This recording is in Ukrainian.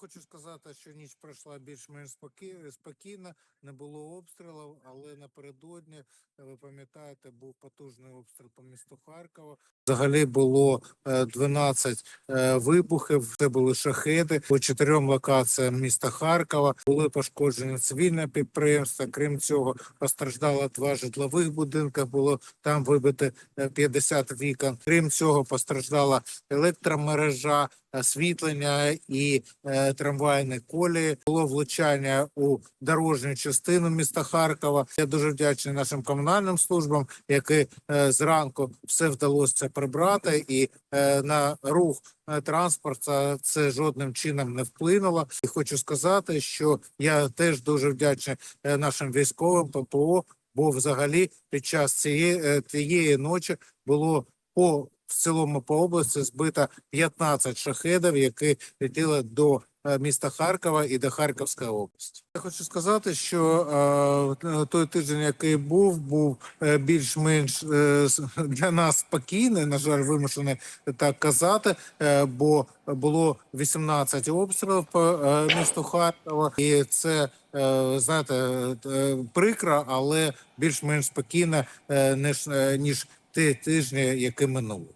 хочу сказати, що ніч пройшла більш-менш спокі- спокійно, не було обстрілів, але напередодні, е, ви пам'ятаєте, був потужний обстріл по місту Харкова. Взагалі було е, 12 е, вибухів. Це були шахеди по чотирьом локаціям міста Харкова. Були пошкоджені цивільне підприємство. Крім цього, постраждало два житлових будинки. Було там вибито е, 50 вікон. Крім цього, постраждала електромережа, освітлення і е, трамвайні колії. Було влучання у дорожню частину міста Харкова. Я дуже вдячний нашим комунальним службам, які е, зранку все вдалося прибрати, і е, на рух е, транспорту це жодним чином не вплинуло. І хочу сказати, що я теж дуже вдячний е, нашим військовим ППО. Бо взагалі під час цієї е, ночі було по в цілому по області збито 15 шахедів, які летіли до е, міста Харкова і до Харківської області. Я хочу сказати, що е, той тиждень, який був, був е, більш-менш е, для нас спокійний. На жаль, вимушений так казати, е, бо було 18 обстрілів по е, місту Харкова, і це е, знаєте е, прикро, але більш-менш спокійно, е, ніж, е, ніж ті тижні, які минули.